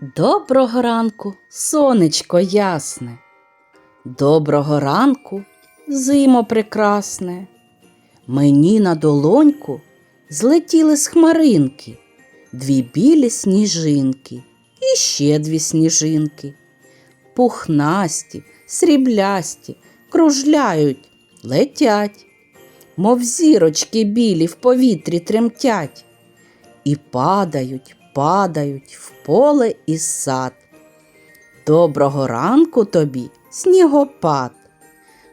Доброго ранку, сонечко ясне. Доброго ранку, зимо прекрасне. Мені на долоньку злетіли з хмаринки, дві білі сніжинки і ще дві сніжинки. Пухнасті, сріблясті, кружляють, летять, мов зірочки білі в повітрі тремтять і падають, падають в поле і сад. Доброго ранку тобі, снігопад.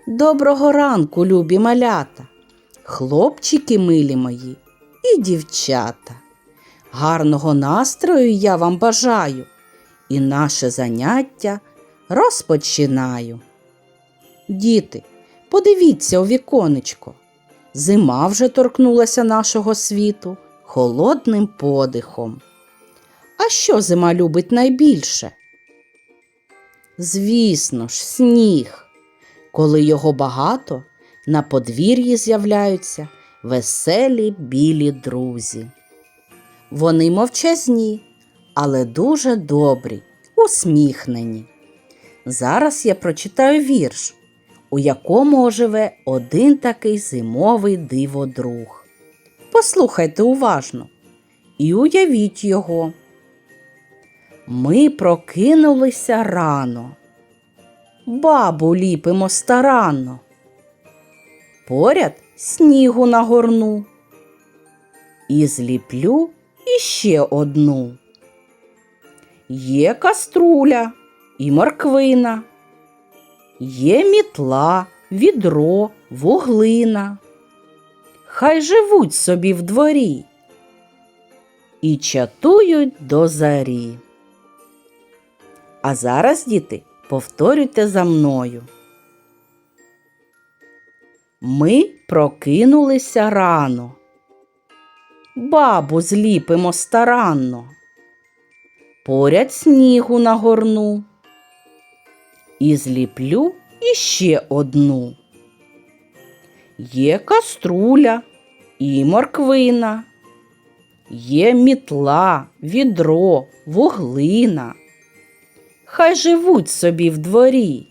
Доброго ранку, любі малята, хлопчики милі мої і дівчата. Гарного настрою я вам бажаю і наше заняття розпочинаю. Діти, подивіться у віконечко. Зима вже торкнулася нашого світу холодним подихом. А що зима любить найбільше? Звісно ж, сніг. Коли його багато, на подвір'ї з'являються веселі білі друзі. Вони мовчазні, але дуже добрі, усміхнені. Зараз я прочитаю вірш, у якому оживе один такий зимовий диводруг. Послухайте уважно і уявіть його. Ми прокинулися рано. Бабу ліпимо старанно. Поряд снігу нагорну. І зліплю іще одну. Є каструля і морквина. Є мітла, відро, вуглина. Хай живуть собі в дворі і чатують до зарі. А зараз, діти, повторюйте за мною. Ми прокинулися рано. Бабу зліпимо старанно. Поряд снігу нагорну. І зліплю іще одну. Є каструля і морквина. Є мітла, відро, вуглина. Хай живуть собі в дворі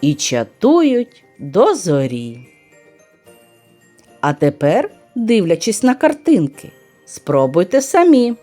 і чатують до зорі. А тепер, дивлячись на картинки, спробуйте самі.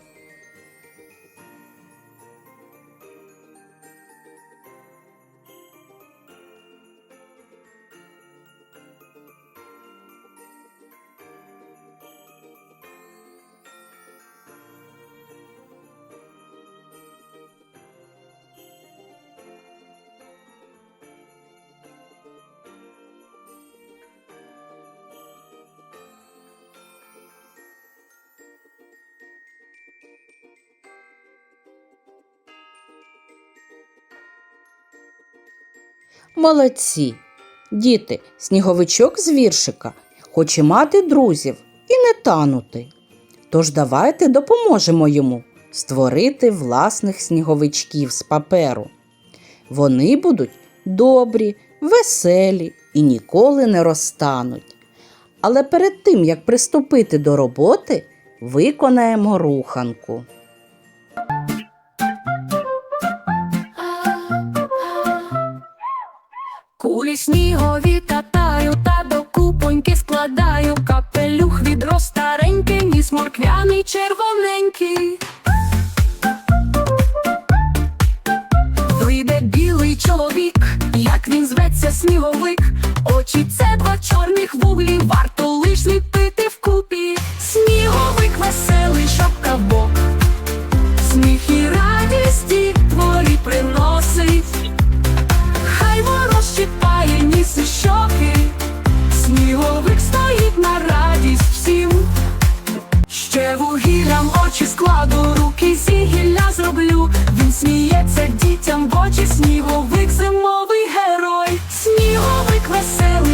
Молодці. Діти, сніговичок з віршика хоче мати друзів і не танути. Тож давайте допоможемо йому створити власних сніговичків з паперу. Вони будуть добрі, веселі і ніколи не розтануть. Але перед тим, як приступити до роботи, виконаємо руханку. Снігові катаю та до купоньки складаю. Капелюх відро старенький, ніс морквяний червоненький. Вийде білий чоловік, як він зветься сніговик. Очі це два чорних Ще вугіллям очі складу, руки зі гілля зроблю. Він сміється дітям в очі, сніговик зимовий герой, сніговик веселий,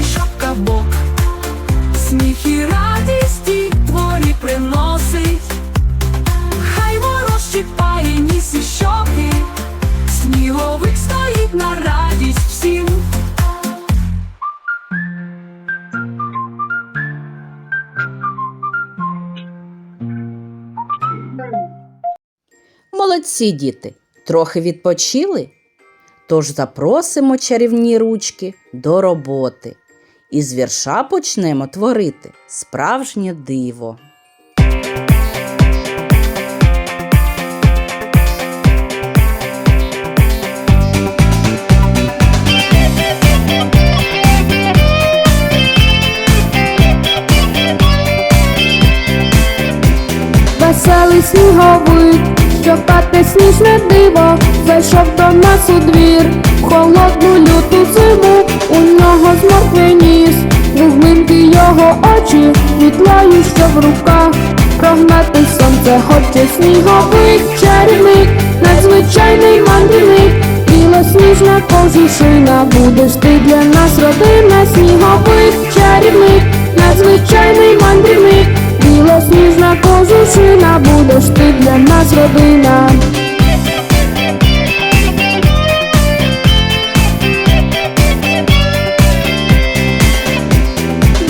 Молодці діти, трохи відпочили? Тож запросимо чарівні ручки до роботи і з вірша почнемо творити справжнє диво. Веселий сніговик, що пате сніжне диво, зайшов до нас у двір, холодну люту зиму, у нього зморквий ніс, вуглинки його очі, вітлаю, що в руках, прогнати сонце хоче сніговик, чарівник, надзвичайний мандрівник, білосніжна кожушина, будеш ти для нас родина, сніговик, чарівник, надзвичайний мандрівник. Білосніжна кожушина, будеш ти для нас родина.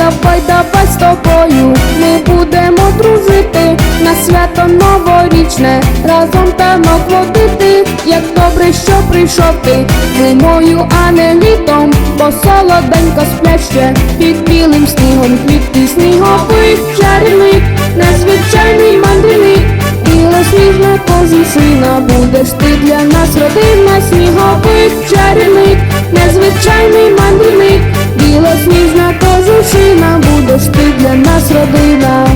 Давай, давай з тобою, ми будемо дружити, на свято новорічне, разом танок водити, як добре, що прийшов ти зимою, а не літом, бо солоденько спляще, під білим снігом квітки сніговик, чарівник, незвичайний мандрівник, білосніжна кожушина, будеш ти для нас родина, сніговик, чарівник, незвичайний мандрівник, кожушина, ти для нас родина.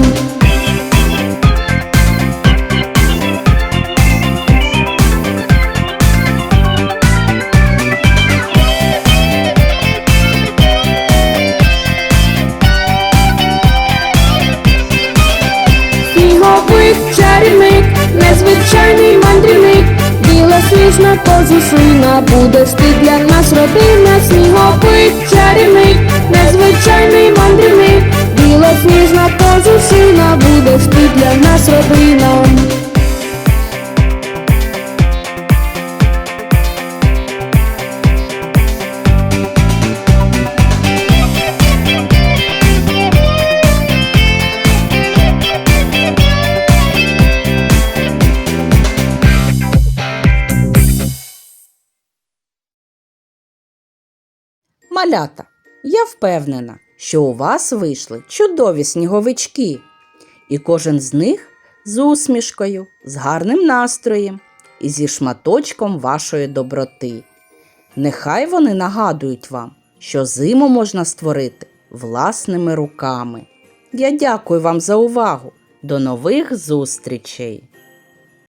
Сніговик, чарівник, незвичайний мандрівник, білосніжна кожушина, будеш ти для нас родина, сніговик, чарівник, незвичайний мандрівник, білосніжна кожушина, будеш ти для нас родина. Малята, я впевнена, що у вас вийшли чудові сніговички, і кожен з них з усмішкою, з гарним настроєм і зі шматочком вашої доброти. Нехай вони нагадують вам, що зиму можна створити власними руками. Я дякую вам за увагу. До нових зустрічей!